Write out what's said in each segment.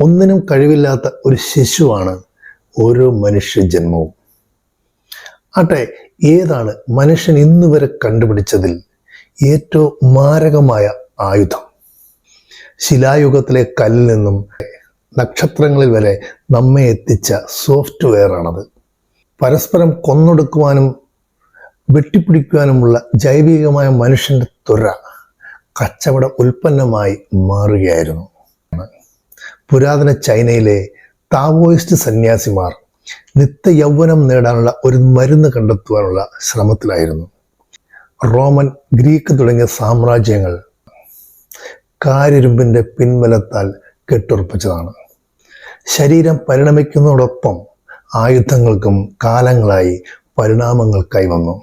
ഒന്നിനും കഴിവില്ലാത്ത ഒരു ശിശുവാണ് ഓരോ മനുഷ്യ ജന്മവും. ആട്ടെ ഏതാണ് മനുഷ്യൻ ഇന്ന് വരെ കണ്ടുപിടിച്ചതിൽ ഏറ്റവും മാരകമായ ആയുധം? ശിലായുഗത്തിലെ കല്ലിൽ നിന്നും നക്ഷത്രങ്ങളിൽ വരെ നമ്മെ എത്തിച്ച സോഫ്റ്റ്വെയർ ആണത് പരസ്പരം കൊന്നൊടുക്കുവാനും വെട്ടിപ്പിടിക്കുവാനുമുള്ള ജൈവികമായ മനുഷ്യന്റെ തുര കച്ചവട ഉൽപ്പന്നമായി മാറുകയായിരുന്നു. പുരാതന ചൈനയിലെ താവോയിസ്റ്റ് സന്യാസിമാർ നിത്യ യൗവനം നേടാനുള്ള ഒരു മരുന്ന് കണ്ടെത്തുവാനുള്ള ശ്രമത്തിലായിരുന്നു. റോമൻ ഗ്രീക്ക് തുടങ്ങിയ സാമ്രാജ്യങ്ങൾ കാരിരുമ്പിന്റെ പിൻബലത്താൽ കെട്ടുറപ്പിച്ചതാണ്. ശരീരം പരിണമിക്കുന്നതോടൊപ്പം ആയുധങ്ങൾക്കും കാലങ്ങളായി പരിണാമങ്ങൾ കൈവന്നു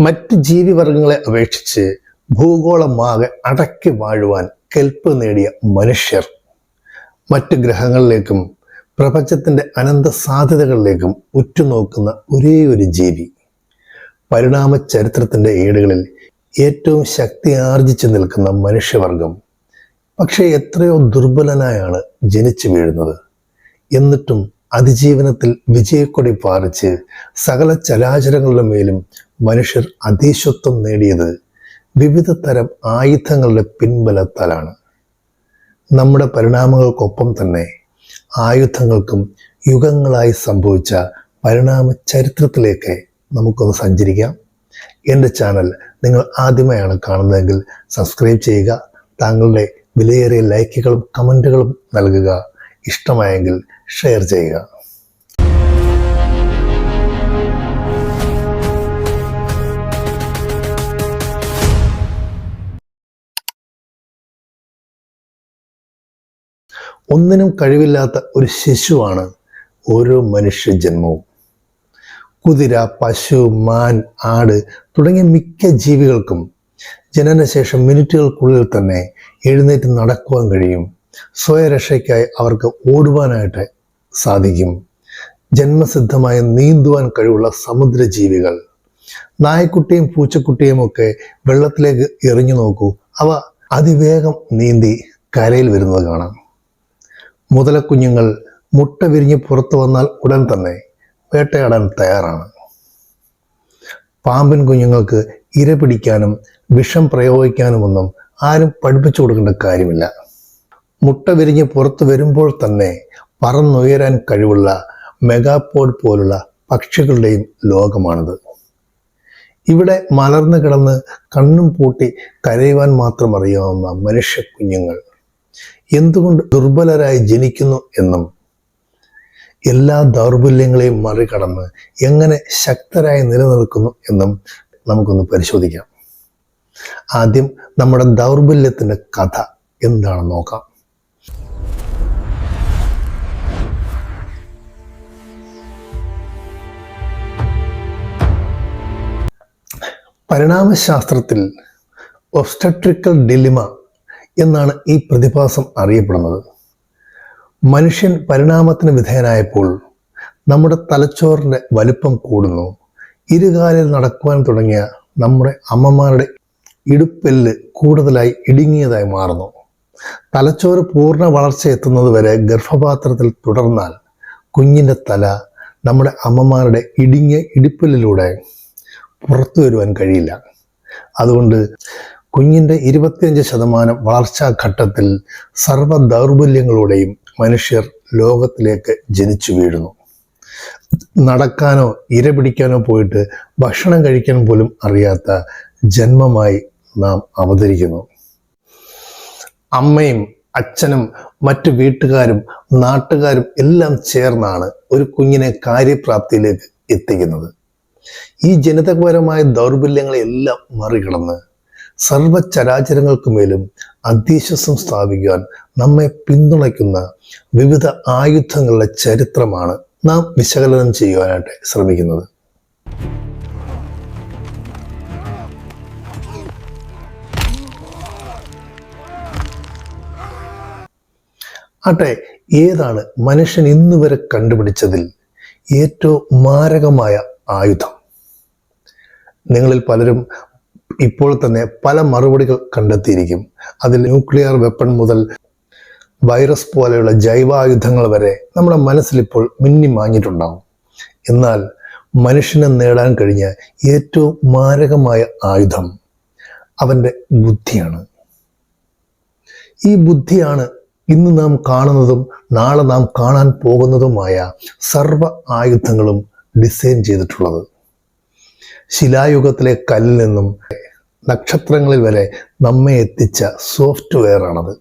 മറ്റ് ജീവിവർഗങ്ങളെ അപേക്ഷിച്ച് ഭൂഗോളമാകെ അടക്കി വാഴുവാൻ കെൽപ്പ് നേടിയ മനുഷ്യർ. മറ്റ് ഗ്രഹങ്ങളിലേക്കും പ്രപഞ്ചത്തിന്റെ അനന്ത സാധ്യതകളിലേക്കും ഉറ്റുനോക്കുന്ന ഒരേ ഒരു ജീവി. പരിണാമ ചരിത്രത്തിന്റെ ഏടുകളിൽ ഏറ്റവും ശക്തി ആർജിച്ചു നിൽക്കുന്ന മനുഷ്യവർഗം. പക്ഷേ എത്രയോ ദുർബലനായാണ് ജനിച്ചു വീഴുന്നത്. എന്നിട്ടും അതിജീവനത്തിൽ വിജയക്കൊടി പാറിച്ച് സകല ചരാചരങ്ങളുടെ മേലും മനുഷ്യർ അതീശത്വം നേടിയത് വിവിധ തരം ആയുധങ്ങളുടെ പിൻബലത്താലാണ്. നമ്മുടെ പരിണാമങ്ങൾക്കൊപ്പം തന്നെ ആയുധങ്ങൾക്കും യുഗങ്ങളായി സംഭവിച്ച പരിണാമ ചരിത്രത്തിലേക്ക് നമുക്കൊന്ന് സഞ്ചരിക്കാം. എന്റെ ചാനൽ നിങ്ങൾ ആദ്യമായാണ് കാണുന്നതെങ്കിൽ സബ്സ്ക്രൈബ് ചെയ്യുക താങ്കളുടെ വിലയേറിയ ലൈക്കുകളും കമന്റുകളും നൽകുക. ഇഷ്ടമായെങ്കിൽ ഷെയർ ചെയ്യുക. ഒന്നിനും കഴിവില്ലാത്ത ഒരു ശിശുവാണ് ഓരോ മനുഷ്യ ജന്മവും കുതിര പശു മാൻ ആട് തുടങ്ങിയ മിക്ക ജീവികൾക്കും ജനനശേഷം മിനിറ്റുകൾക്കുള്ളിൽ തന്നെ എഴുന്നേറ്റ് നടക്കുവാൻ കഴിയും. സ്വയരക്ഷയ്ക്കായി അവർക്ക് ഓടുവാനായിട്ട് സാധിക്കും. ജന്മസിദ്ധമായി നീന്തുവാൻ കഴിവുള്ള സമുദ്രജീവികൾ. നായക്കുട്ടിയും പൂച്ചക്കുട്ടിയും ഒക്കെ വെള്ളത്തിലേക്ക് എറിഞ്ഞു നോക്കൂ. അവ അതിവേഗം നീന്തി കരയിൽ വരുന്നത് കാണാം. മുതലക്കുഞ്ഞുങ്ങൾ മുട്ട വിരിഞ്ഞ് പുറത്തു വന്നാൽ ഉടൻ തന്നെ വേട്ടയാടാൻ തയ്യാറാണ്. പാമ്പിൻ കുഞ്ഞുങ്ങൾക്ക് ഇര പിടിക്കാനും വിഷം പ്രയോഗിക്കാനുമൊന്നും ആരും പഠിപ്പിച്ചു കൊടുക്കേണ്ട കാര്യമില്ല. മുട്ട വിരിഞ്ഞ് പുറത്തു വരുമ്പോൾ തന്നെ പറന്നുയരാൻ കഴിവുള്ള മെഗാപോഡ് പോലുള്ള പക്ഷികളുടെയും ലോകമാണിത്. ഇവിടെ മലർന്നു കിടന്ന് കണ്ണും പൂട്ടി കരയുവാൻ മാത്രം അറിയാവുന്ന മനുഷ്യ കുഞ്ഞുങ്ങൾ എന്തുകൊണ്ട് ദുർബലരായി ജനിക്കുന്നു എന്നും എല്ലാ ദൗർബല്യങ്ങളെയും മറികടന്ന് എങ്ങനെ ശക്തരായി നിലനിൽക്കുന്നു എന്നും നമുക്കൊന്ന് പരിശോധിക്കാം. ആദ്യം നമ്മുടെ ദൗർബല്യത്തിന്റെ കഥ എന്താണെന്ന് നോക്കാം. പരിണാമശാസ്ത്രത്തിൽ ഒബ്സ്റ്റട്രിക്കൽ ഡിലിമ എന്നാണ് ഈ പ്രതിഭാസം അറിയപ്പെടുന്നത്. മനുഷ്യൻ പരിണാമത്തിന് വിധേയനായപ്പോൾ നമ്മുടെ തലച്ചോറിന്റെ വലുപ്പം കൂടുന്നു. ഇരുകാലിൽ നടക്കുവാൻ തുടങ്ങിയ നമ്മുടെ അമ്മമാരുടെ ഇടുപ്പെല്ല് കൂടുതലായി ഇടുങ്ങിയതായി മാറുന്നു. തലച്ചോറ് പൂർണ വളർച്ച എത്തുന്നത് വരെ ഗർഭപാത്രത്തിൽ തുടർന്നാൽ കുഞ്ഞിന്റെ തല നമ്മുടെ അമ്മമാരുടെ ഇടുങ്ങിയ ഇടുപ്പെല്ലിലൂടെ പുറത്തു വരുവാൻ കഴിയില്ല. അതുകൊണ്ട് കുഞ്ഞിന്റെ ഇരുപത്തിയഞ്ച് ശതമാനം വളർച്ചാ ഘട്ടത്തിൽ സർവ ദൗർബല്യങ്ങളോടെയും മനുഷ്യർ ലോകത്തിലേക്ക് ജനിച്ചു വീഴുന്നു. നടക്കാനോ ഇര പിടിക്കാനോ പോയിട്ട് ഭക്ഷണം കഴിക്കാൻ പോലും അറിയാത്ത ജന്മമായി നാം അവതരിക്കുന്നു. അമ്മയും അച്ഛനും മറ്റു വീട്ടുകാരും നാട്ടുകാരും എല്ലാം ചേർന്നാണ് ഒരു കുഞ്ഞിനെ കാര്യപ്രാപ്തിയിലേക്ക് എത്തിക്കുന്നത്. ഈ ജനിതകപരമായ ദൗർബല്യങ്ങളെല്ലാം മറികടന്ന് സർവചരാചരങ്ങൾക്ക് മേലും അധീശസ്വം സ്ഥാപിക്കാൻ നമ്മെ പിന്തുണയ്ക്കുന്ന വിവിധ ആയുധങ്ങളുടെ ചരിത്രമാണ് നാം വിശകലനം ചെയ്യുവാനായിട്ട് ശ്രമിക്കുന്നത്. ആട്ടെ ഏതാണ് മനുഷ്യൻ ഇന്നുവരെ കണ്ടുപിടിച്ചതിൽ ഏറ്റവും മാരകമായ ആയുധം. നിങ്ങളിൽ പലരും ഇപ്പോൾ തന്നെ പല മറുപടികൾ കണ്ടെത്തിയിരിക്കും. അതിൽ ന്യൂക്ലിയർ വെപ്പൺ മുതൽ വൈറസ് പോലെയുള്ള ജൈവായുധങ്ങൾ വരെ നമ്മുടെ മനസ്സിലിപ്പോൾ മിന്നി മാഞ്ഞിട്ടുണ്ടാവും. എന്നാൽ മനുഷ്യനെ നേടാൻ കഴിഞ്ഞ ഏറ്റവും മാരകമായ ആയുധം അവന്റെ ബുദ്ധിയാണ്. ഈ ബുദ്ധിയാണ് ഇന്ന് നാം കാണുന്നതും നാളെ നാം കാണാൻ പോകുന്നതുമായ സർവ ആയുധങ്ങളും ഡിസൈൻ ചെയ്തിട്ടുള്ളത്. ശിലായുഗത്തിലെ കല്ലിൽ നിന്നും നക്ഷത്രങ്ങളിൽ വരെ നമ്മെ എത്തിച്ച സോഫ്റ്റ്വെയർ ആണത്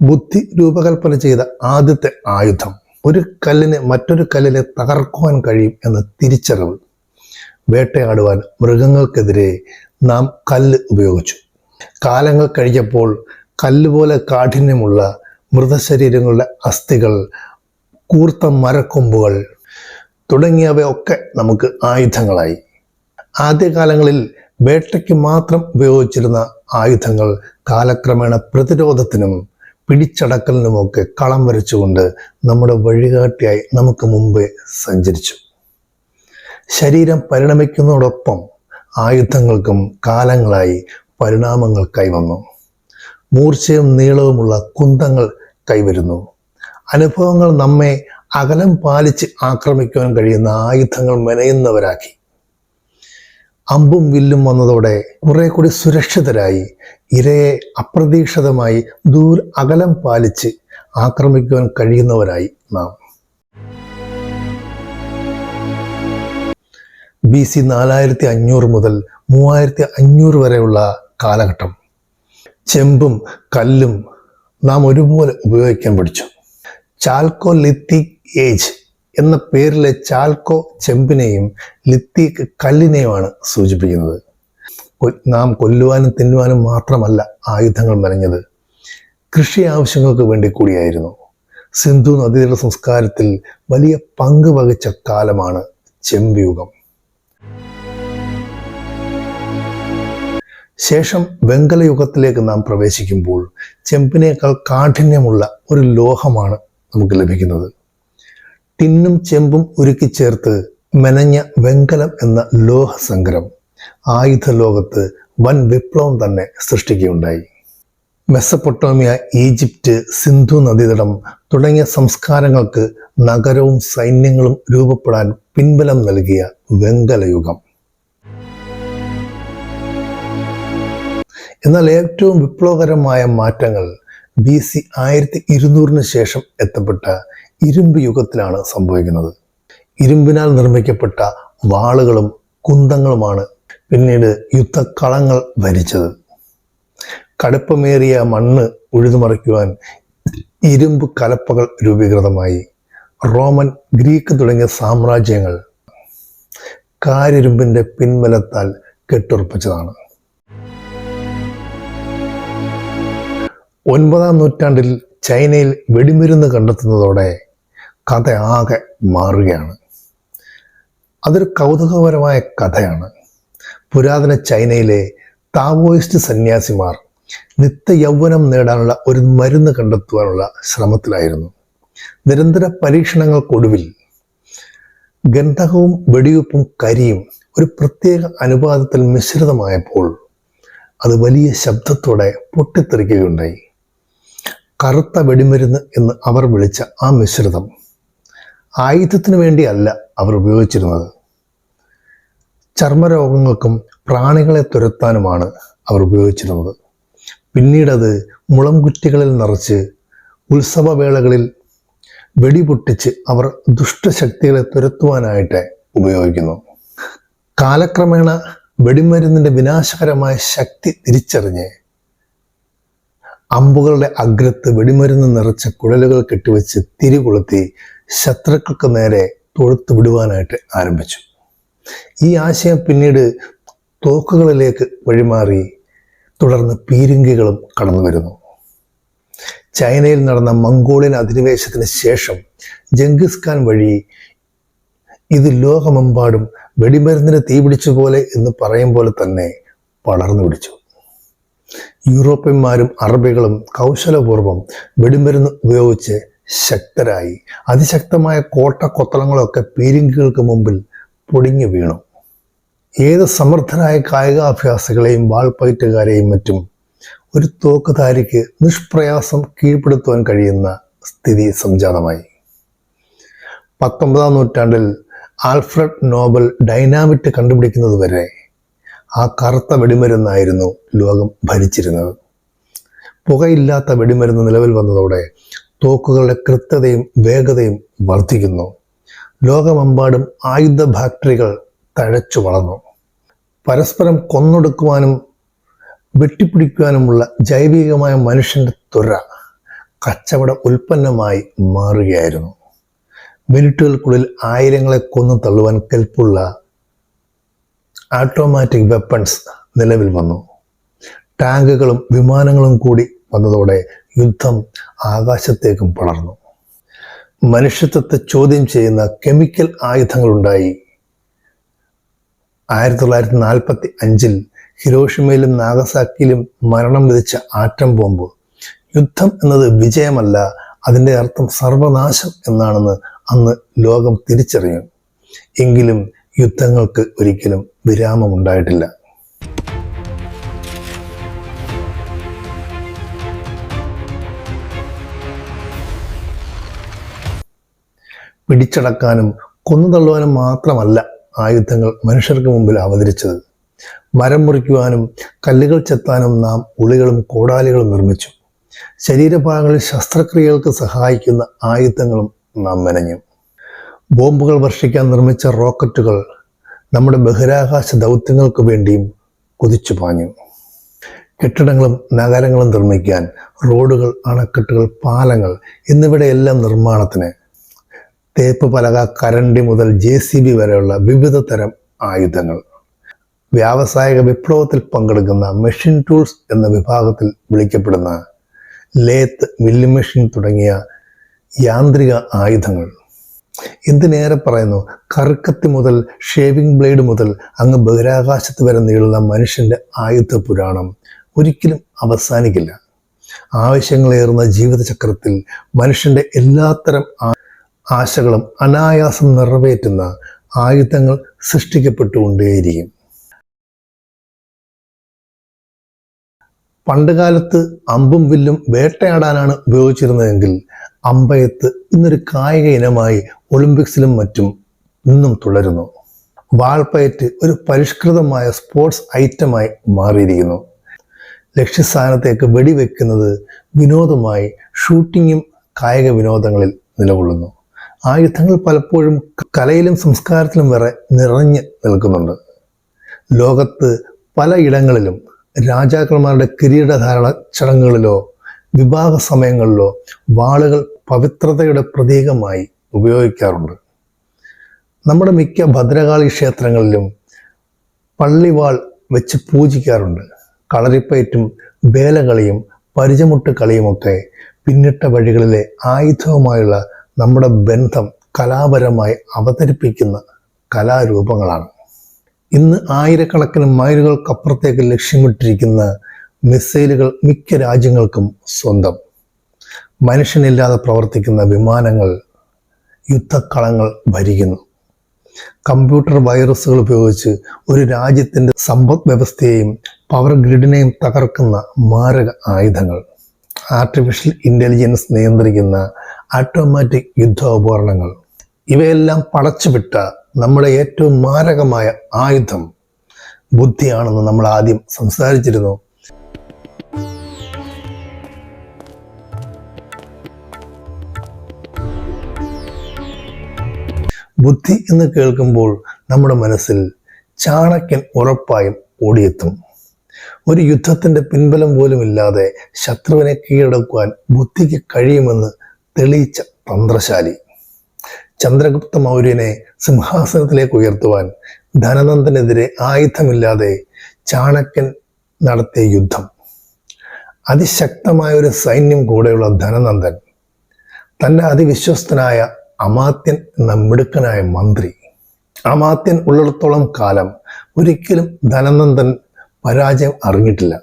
ബുദ്ധി രൂപകൽപ്പന ചെയ്ത ആദ്യത്തെ ആയുധം. ഒരു കല്ലിനെ മറ്റൊരു കല്ലിനെ തകർക്കുവാൻ കഴിയും എന്ന തിരിച്ചറിവ് വേട്ടയാടുവാൻ മൃഗങ്ങൾക്കെതിരെ നാം കല്ല് ഉപയോഗിച്ചു. കാലങ്ങൾ കഴിഞ്ഞപ്പോൾ കല്ലുപോലെ കാഠിന്യമുള്ള മൃതശരീരങ്ങളുടെ അസ്ഥികൾ കൂർത്ത മരക്കൊമ്പുകൾ തുടങ്ങിയവയൊക്കെ നമുക്ക് ആയുധങ്ങളായി. ആദ്യകാലങ്ങളിൽ വേട്ടയ്ക്ക് മാത്രം ഉപയോഗിച്ചിരുന്ന ആയുധങ്ങൾ കാലക്രമേണ പ്രതിരോധത്തിനും പിടിച്ചടക്കലിനുമൊക്കെ കളം വരച്ചുകൊണ്ട് നമ്മുടെ വഴികാട്ടിയായി നമുക്ക് മുമ്പേ സഞ്ചരിച്ചു. ശരീരം പരിണമിക്കുന്നതോടൊപ്പം ആയുധങ്ങൾക്കും കാലങ്ങളായി പരിണാമങ്ങൾ കൈവന്നു മൂർച്ചയും നീളവുമുള്ള കുന്തങ്ങൾ കൈവരുന്നു. അനുഭവങ്ങൾ നമ്മെ അകലം പാലിച്ച് ആക്രമിക്കുവാൻ കഴിയുന്ന ആയുധങ്ങൾ മെനയുന്നവരാക്കി. അമ്പും വില്ലും വന്നതോടെ കുറെ കൂടി സുരക്ഷിതരായി ഇരയെ അപ്രതീക്ഷിതമായി ദൂര അകലം പാലിച്ച് ആക്രമിക്കുവാൻ കഴിയുന്നവരായി നാം. ബി സി നാലായിരത്തി അഞ്ഞൂറ് മുതൽ മൂവായിരത്തി അഞ്ഞൂറ് വരെയുള്ള കാലഘട്ടം. ചെമ്പും കല്ലും നാം ഒരുപോലെ ഉപയോഗിക്കാൻ പഠിച്ചു. ചാൽക്കോ ലിത്തിക് ഏജ് എന്ന പേരിലെ ചാൽക്കോ ചെമ്പിനെയും ലിത്തിക് കല്ലിനെയുമാണ് സൂചിപ്പിക്കുന്നത്. നാം കൊല്ലുവാനും തിന്നുവാനും മാത്രമല്ല ആയുധങ്ങൾ മെനഞ്ഞത്. കൃഷി ആവശ്യങ്ങൾക്ക് വേണ്ടി കൂടിയായിരുന്നു. സിന്ധു നദീതട സംസ്കാരത്തിൽ വലിയ പങ്ക് വഹിച്ച കാലമാണ് ചെമ്പ് യുഗം ശേഷം വെങ്കല യുഗത്തിലേക്ക് നാം പ്രവേശിക്കുമ്പോൾ ചെമ്പിനേക്കാൾ കാഠിന്യമുള്ള ഒരു ലോഹമാണ് നമുക്ക് ലഭിക്കുന്നത്. ടിന്നും ചെമ്പും ഉരുക്കി ചേർത്ത് മെനഞ്ഞ വെങ്കലം എന്ന ലോഹസങ്കരം ആയുധ ലോകത്ത് വൻ വിപ്ലവം തന്നെ സൃഷ്ടിക്കുകയുണ്ടായി. മെസ്സപ്പൊട്ടോമിയ ഈജിപ്റ്റ് സിന്ധു നദീതടം തുടങ്ങിയ സംസ്കാരങ്ങൾക്ക് നഗരവും സൈന്യങ്ങളും രൂപപ്പെടാൻ പിൻബലം നൽകിയ വെങ്കലയുഗം എന്നാൽ ഏറ്റവും വിപ്ലവകരമായ മാറ്റങ്ങൾ ബി സി ആയിരത്തി ഇരുന്നൂറിന് ശേഷം എത്തപ്പെട്ട ഇരുമ്പ് യുഗത്തിലാണ് സംഭവിക്കുന്നത്. ഇരുമ്പിനാൽ നിർമ്മിക്കപ്പെട്ട വാളുകളും കുന്തങ്ങളുമാണ് പിന്നീട് യുദ്ധക്കളങ്ങൾ ഭരിച്ചത് കടുപ്പമേറിയ മണ്ണ് ഉഴുതുമറിക്കുവാൻ ഇരുമ്പ് കലപ്പകൾ രൂപീകൃതമായി. റോമൻ ഗ്രീക്ക് തുടങ്ങിയ സാമ്രാജ്യങ്ങൾ കാരിരുമ്പിന്റെ പിൻബലത്താൽ കെട്ടുറപ്പിച്ചതാണ്. ഒൻപതാം നൂറ്റാണ്ടിൽ ചൈനയിൽ വെടിമരുന്ന് കണ്ടെത്തുന്നതോടെ കഥ ആകെ മാറുകയാണ്. അതൊരു കൗതുകപരമായ കഥയാണ്. പുരാതന ചൈനയിലെ താവോയിസ്റ്റ് സന്യാസിമാർ നിത്യ യൗവനം നേടാനുള്ള ഒരു മരുന്ന് കണ്ടെത്തുവാനുള്ള ശ്രമത്തിലായിരുന്നു. നിരന്തര പരീക്ഷണങ്ങൾക്കൊടുവിൽ ഗന്ധകവും വെടിവെപ്പും കരിയും ഒരു പ്രത്യേക അനുപാതത്തിൽ മിശ്രിതമായപ്പോൾ അത് വലിയ ശബ്ദത്തോടെ പൊട്ടിത്തെറിക്കുകയുണ്ടായി. കറുത്ത വെടിമരുന്ന് എന്ന് അവർ വിളിച്ച ആ മിശ്രിതം ആയുധത്തിനു വേണ്ടിയല്ല അവർ ഉപയോഗിച്ചിരുന്നത്. ചർമ്മരോഗങ്ങൾക്കും പ്രാണികളെ തുരത്താനുമാണ് അവർ ഉപയോഗിച്ചിരുന്നത്. പിന്നീടത് മുളം കുറ്റികളിൽ നിറച്ച് ഉത്സവവേളകളിൽ വെടിപൊട്ടിച്ച് അവർ ദുഷ്ടശക്തികളെ തുരത്തുവാനായിട്ട് ഉപയോഗിക്കുന്നു. കാലക്രമേണ വെടിമരുന്നിന്റെ വിനാശകരമായ ശക്തി തിരിച്ചറിഞ്ഞ് അമ്പുകളുടെ അഗ്രത്ത് വെടിമരുന്ന് നിറച്ച കുഴലുകൾ കെട്ടിവെച്ച് തിരികൊളുത്തി ശത്രുക്കൾക്ക് നേരെ തൊഴുത്ത് വിടുവാനായിട്ട് ആരംഭിച്ചു. ഈ ആശയം പിന്നീട് തോക്കുകളിലേക്ക് വഴിമാറി തുടർന്ന് പീരങ്കികളും കടന്നു വരുന്നു. ചൈനയിൽ നടന്ന മംഗോളിയൻ അധിനിവേശത്തിന് ശേഷം ജംഗിസ് ഖാൻ വഴി ഇത് ലോകമെമ്പാടും വെടിമരുന്നിന് തീപിടിച്ചു പോലെ എന്ന് പറയും പോലെ തന്നെ പടർന്നു പിടിച്ചു. യൂറോപ്യന്മാരും അറബികളും കൗശലപൂർവം വെടിമരുന്ന് ഉപയോഗിച്ച് ശക്തരായി. അതിശക്തമായ കോട്ട കൊത്തളങ്ങളൊക്കെ പീരിങ്കുകൾക്ക് മുമ്പിൽ പൊടിഞ്ഞു വീണു. ഏത് സമർത്ഥരായ കായികാഭ്യാസികളെയും വാൾപ്പയറ്റുകാരെയും മറ്റും ഒരു തോക്കുധാരിക്ക് നിഷ്പ്രയാസം കീഴ്പ്പെടുത്തുവാൻ കഴിയുന്ന സ്ഥിതി സംജാതമായി. പത്തൊമ്പതാം നൂറ്റാണ്ടിൽ ആൽഫ്രഡ് നോബൽ ഡൈനാമിറ്റ് കണ്ടുപിടിക്കുന്നത് വരെ ആ കറുത്ത വെടിമരുന്നായിരുന്നു ലോകം ഭരിച്ചിരുന്നത്. പുകയില്ലാത്ത വെടിമരുന്ന് നിലവിൽ വന്നതോടെ തോക്കുകളുടെ കൃത്യതയും വേഗതയും വർദ്ധിക്കുന്നു. ലോകമെമ്പാടും ആയുധ ഫാക്ടറികൾ തഴച്ചു വളർന്നു. പരസ്പരം കൊന്നൊടുക്കുവാനും വെട്ടിപ്പിടിക്കുവാനുമുള്ള ജൈവികമായ മനുഷ്യന്റെ തുര കച്ചവട ഉൽപ്പന്നമായി മാറുകയായിരുന്നു. മിനിറ്റുകൾക്കുള്ളിൽ ആയിരങ്ങളെ കൊന്നു തള്ളുവാൻ കെൽപ്പുള്ള ഓട്ടോമാറ്റിക് വെപ്പൺസ് നിലവിൽ വന്നു. ടാങ്കുകളും വിമാനങ്ങളും കൂടി വന്നതോടെ യുദ്ധം ആകാശത്തേക്കും പടർന്നു. മനുഷ്യത്വത്തെ ചോദ്യം ചെയ്യുന്ന കെമിക്കൽ ആയുധങ്ങളുണ്ടായി. ആയിരത്തി തൊള്ളായിരത്തി നാൽപ്പത്തി അഞ്ചിൽ ഹിരോഷിമയിലും നാഗസാക്കിയിലും മരണം വിധിച്ച ആറ്റം ബോംബ്. യുദ്ധം എന്നത് വിജയമല്ല അതിന്റെ അർത്ഥം സർവനാശം എന്നാണെന്ന് അന്ന് ലോകം തിരിച്ചറിയും എങ്കിലും യുദ്ധങ്ങൾക്ക് ഒരിക്കലും വിരാമമുണ്ടായിട്ടില്ല. പിടിച്ചടക്കാനും കൊന്നുതള്ളുവാനും മാത്രമല്ല ആയുധങ്ങൾ മനുഷ്യർക്ക് മുമ്പിൽ അവതരിച്ചത്. മരം മുറിക്കുവാനും കല്ലുകൾ ചെത്താനും നാം ഉളികളും കോടാലികളും നിർമ്മിച്ചു. ശരീരഭാഗങ്ങളിൽ ശസ്ത്രക്രിയകൾക്ക് സഹായിക്കുന്ന ആയുധങ്ങളും നാം മെനഞ്ഞു. ബോംബുകൾ വർഷിക്കാൻ നിർമ്മിച്ച റോക്കറ്റുകൾ നമ്മുടെ ബഹിരാകാശ ദൗത്യങ്ങൾക്ക് വേണ്ടിയും കുതിച്ചു പാഞ്ഞു. കെട്ടിടങ്ങളും നഗരങ്ങളും നിർമ്മിക്കാൻ റോഡുകൾ അണക്കെട്ടുകൾ പാലങ്ങൾ എന്നിവയുടെയെല്ലാം നിർമ്മാണത്തിന് തേപ്പ് പലക കരണ്ടി മുതൽ ജെ സി ബി വരെയുള്ള വിവിധ തരം ആയുധങ്ങൾ. വ്യാവസായിക വിപ്ലവത്തിൽ പങ്കെടുക്കുന്ന മെഷീൻ ടൂൾസ് എന്ന വിഭാഗത്തിൽ വിളിക്കപ്പെടുന്ന ലേത്ത് മില്ലി മെഷീൻ തുടങ്ങിയ യാന്ത്രിക ആയുധങ്ങൾ. എന്തിനേറെ പറയുന്നു? കറുക്കത്തി മുതൽ ഷേവിംഗ് ബ്ലേഡ് മുതൽ അങ്ങ് ബഹിരാകാശത്ത് വരെ നീളുന്ന മനുഷ്യന്റെ ആയുധ പുരാണം ഒരിക്കലും അവസാനിക്കില്ല. ആവശ്യങ്ങളേറുന്ന ജീവിതചക്രത്തിൽ മനുഷ്യന്റെ എല്ലാത്തരം ആശകളും അനായാസം നിറവേറ്റുന്ന ആയുധങ്ങൾ സൃഷ്ടിക്കപ്പെട്ടുകൊണ്ടേയിരിക്കും. പണ്ടുകാലത്ത് അമ്പും വില്ലും വേട്ടയാടാനാണ് ഉപയോഗിച്ചിരുന്നതെങ്കിൽ അമ്പയത്ത് ഇന്നൊരു കായിക ഇനമായി ഒളിമ്പിക്സിലും മറ്റും ഇന്നും തുടരുന്നു. വാൾപ്പയറ്റ് ഒരു പരിഷ്കൃതമായ സ്പോർട്സ് ഐറ്റമായി മാറിയിരിക്കുന്നു. ലക്ഷ്യസ്ഥാനത്തേക്ക് വെടിവെക്കുന്നത് വിനോദമായി ഷൂട്ടിങ്ങും കായിക വിനോദങ്ങളിൽ നിലകൊള്ളുന്നു. ആയുധങ്ങൾ പലപ്പോഴും കലയിലും സംസ്കാരത്തിലും വരെ നിറഞ്ഞു നിൽക്കുന്നുണ്ട്. ലോകത്ത് പലയിടങ്ങളിലും രാജാക്കന്മാരുടെ കിരീടധാരണ ചടങ്ങുകളിലോ വിവാഹ സമയങ്ങളിലോ വാളുകൾ പവിത്രതയുടെ പ്രതീകമായി ഉപയോഗിക്കാറുണ്ട്. നമ്മുടെ മിക്ക ഭദ്രകാളി ക്ഷേത്രങ്ങളിലും പള്ളിവാൾ വെച്ച് പൂജിക്കാറുണ്ട്. കളരിപ്പയറ്റും വേലകളിയും പരിചമുട്ട് കളിയുമൊക്കെ പിന്നിട്ട വഴികളിലെ ആയുധവുമായുള്ള നമ്മുടെ ബന്ധം കലാപരമായി അവതരിപ്പിക്കുന്ന കലാരൂപങ്ങളാണ്. ഇന്ന് ആയിരക്കണക്കിന് മൈലുകൾക്കപ്പുറത്തേക്ക് ലക്ഷ്യമിട്ടിരിക്കുന്ന മിസൈലുകൾ മിക്ക രാജ്യങ്ങൾക്കും സ്വന്തം. മനുഷ്യനില്ലാതെ പ്രവർത്തിക്കുന്ന വിമാനങ്ങൾ യുദ്ധക്കളങ്ങൾ ഭരിക്കുന്നു. കമ്പ്യൂട്ടർ വൈറസുകൾ ഉപയോഗിച്ച് ഒരു രാജ്യത്തിന്റെ സമ്പദ് വ്യവസ്ഥയെയും പവർ ഗ്രിഡിനെയും തകർക്കുന്ന മാരക ആയുധങ്ങൾ. ആർട്ടിഫിഷ്യൽ ഇന്റലിജൻസ് നിയന്ത്രിക്കുന്ന ഓട്ടോമാറ്റിക് യുദ്ധോപകരണങ്ങൾ. ഇവയെല്ലാം പടച്ചുവിട്ട നമ്മുടെ ഏറ്റവും മാരകമായ ആയുധം ബുദ്ധിയാണെന്ന് നമ്മൾ ആദ്യം സംസാരിച്ചിരുന്നു. ബുദ്ധി എന്ന് കേൾക്കുമ്പോൾ നമ്മുടെ മനസ്സിൽ ചാണക്യൻ ഉറപ്പായും ഓടിയെത്തും. ഒരു യുദ്ധത്തിന്റെ പിൻബലം പോലുമില്ലാതെ ശത്രുവിനെ കീഴടക്കുവാൻ ബുദ്ധിക്ക് കഴിയുമെന്ന് തെളിയിച്ച തന്ത്രശാലി. ചന്ദ്രഗുപ്ത മൗര്യനെ സിംഹാസനത്തിലേക്ക് ഉയർത്തുവാൻ ധനനന്ദനെതിരെ ആയുധമില്ലാതെ ചാണക്യൻ നടത്തിയ യുദ്ധം. അതിശക്തമായ ഒരു സൈന്യം കൂടെയുള്ള ധനനന്ദൻ തന്റെ അതിവിശ്വസ്തനായ അമാത്യൻ എന്ന മിടുക്കനായ മന്ത്രി. അമാത്യൻ ഉള്ളിടത്തോളം കാലം ഒരിക്കലും ധനനന്ദൻ പരാജയം അറിഞ്ഞിട്ടില്ല.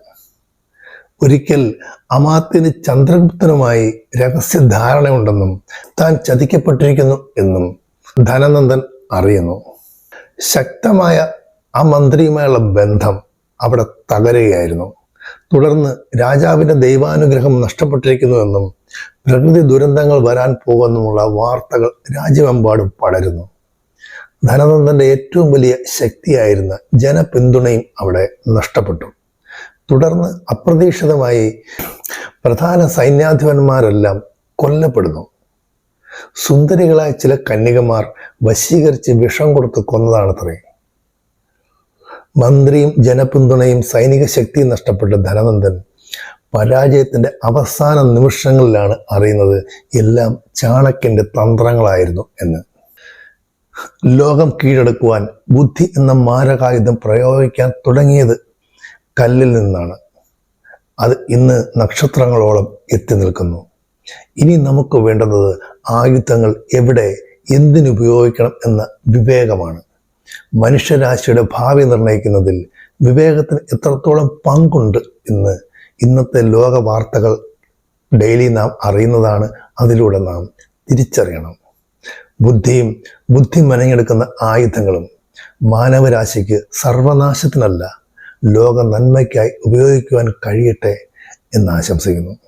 ഒരിക്കൽ അമാത്യന് ചന്ദ്രഗുപ്തനുമായി രഹസ്യ ധാരണയുണ്ടെന്നും താൻ ചതിക്കപ്പെട്ടിരിക്കുന്നു എന്നും ധനനന്ദൻ അറിയുന്നു. ശക്തമായ ആ മന്ത്രിയുമായുള്ള ബന്ധം അവിടെ തകരുകയായിരുന്നു. തുടർന്ന് രാജാവിന്റെ ദൈവാനുഗ്രഹം നഷ്ടപ്പെട്ടിരിക്കുന്നുവെന്നും പ്രകൃതി ദുരന്തങ്ങൾ വരാൻ പോകുമെന്നുമുള്ള വാർത്തകൾ രാജ്യമെമ്പാടും പടരുന്നു. ധനതന്ത്രന്റെ ഏറ്റവും വലിയ ശക്തിയായിരുന്ന ജനപിന്തുണയും അവിടെ നഷ്ടപ്പെട്ടു. തുടർന്ന് അപ്രതീക്ഷിതമായി പ്രധാന സൈന്യാധിപന്മാരെല്ലാം കൊല്ലപ്പെടുന്നു. സുന്ദരികളായ ചില കന്യകമാർ വശീകരിച്ച് വിഷം കൊടുത്ത് കൊന്നതാണത്രേ. മന്ത്രിയും ജനപിന്തുണയും സൈനിക ശക്തിയും നഷ്ടപ്പെട്ട ധനനന്ദൻ പരാജയത്തിന്റെ അവസാന നിമിഷങ്ങളിലാണ് അറിയുന്നത് എല്ലാം ചാണക്യന്റെ തന്ത്രങ്ങളായിരുന്നു എന്ന്. ലോകം കീഴടക്കുവാൻ ബുദ്ധി എന്ന മാരകായുധം പ്രയോഗിക്കാൻ തുടങ്ങിയത് കല്ലിൽ നിന്നാണ്. അത് ഇന്ന് നക്ഷത്രങ്ങളോളം എത്തി നിൽക്കുന്നു. ഇനി നമുക്ക് വേണ്ടുന്നത് ആയുധങ്ങൾ എവിടെ എന്തിനുപയോഗിക്കണം എന്ന വിവേകമാണ്. മനുഷ്യരാശിയുടെ ഭാവി നിർണയിക്കുന്നതിൽ വിവേകത്തിന് എത്രത്തോളം പങ്കുണ്ട് എന്ന് ഇന്നത്തെ ലോക വാർത്തകൾ ഡെയിലി നാം അറിയുന്നതാണ് അതിലൂടെ നാം തിരിച്ചറിയണം. ബുദ്ധിയും ബുദ്ധി മെനഞ്ഞെടുക്കുന്ന ആയുധങ്ങളും മാനവരാശിക്ക് സർവനാശത്തിനല്ല ലോക നന്മയ്ക്കായി ഉപയോഗിക്കുവാൻ കഴിയട്ടെ എന്ന് ആശംസിക്കുന്നു.